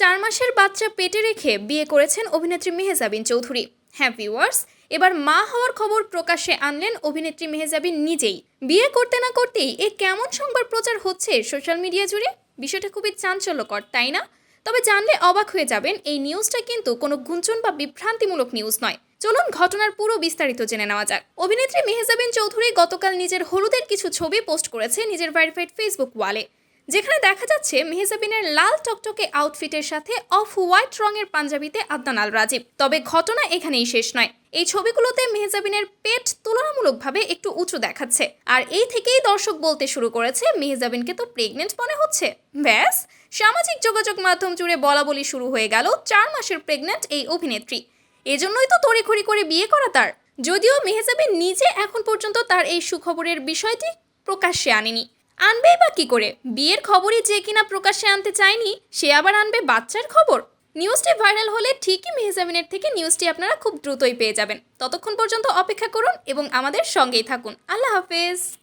চার মাসের বাচ্চা পেটে রেখে বিয়ে করেছেন অভিনেত্রী মেহেজাবিন চৌধুরী। হ্যাঁ ভিউয়ার্স এবার মা হওয়ার খবর প্রকাশ্যে আনলেন অভিনেত্রী মেহেজাবিন নিজেই। বিয়ে করতে না করতেই এ কেমন সংবাদ প্রচার হচ্ছে সোশ্যাল মিডিয়া জুড়ে? বিষয়টা খুবই চাঞ্চল্যকর, তাই না? তবে জানলে অবাক হয়ে যাবেন, এই নিউজটা কিন্তু কোনো গুঞ্জন বা বিভ্রান্তিমূলক নিউজ নয়। চলুন ঘটনার পুরো বিস্তারিত জেনে নেওয়া যাক। অভিনেত্রী মেহেজাবিন চৌধুরী গতকাল নিজের হলুদের কিছু ছবি পোস্ট করেছে নিজের ভেরিফাইড ফেসবুক ওয়ালে যেখানে দেখা যাচ্ছে মেহজাবিনের লাল টকটকে আউটফিটের সাথে অফ হোয়াইট রঙের পাঞ্জাবিতে আদনান আল রাজীব তবে ঘটনা এখানেই শেষ নয়। এই ছবিগুলোতে মেহজাবিনের পেট তুলনামূলকভাবে একটু উঁচু দেখাচ্ছে। আর এই থেকেই দর্শক বলতে শুরু করেছে, মেহজাবিনকে তো প্রেগনেন্ট মনে হচ্ছে। ব্যাস, সামাজিক যোগাযোগ মাধ্যম জুড়ে বলা বলি শুরু হয়ে গেল চার মাসের প্রেগনেন্ট এই অভিনেত্রী। এজন্যই তো তড়িঘড়ি করে বিয়ে করা তার। যদিও মেহজাবিন নিজে এখন পর্যন্ত তার এই সুখবরের বিষয়টি প্রকাশ্যে আনেনি। আনবেই বা কী করে? বিয়ের খবরই যে কিনা প্রকাশ্যে আনতে চায়নি, সে আবার আনবে বাচ্চার খবর? নিউজটি ভাইরাল হলে ঠিকই মেহেজাবিনের থেকে নিউজটি আপনারা খুব দ্রুতই পেয়ে যাবেন। ততক্ষণ পর্যন্ত অপেক্ষা করুন এবং আমাদের সঙ্গেই থাকুন। আল্লাহ হাফেজ।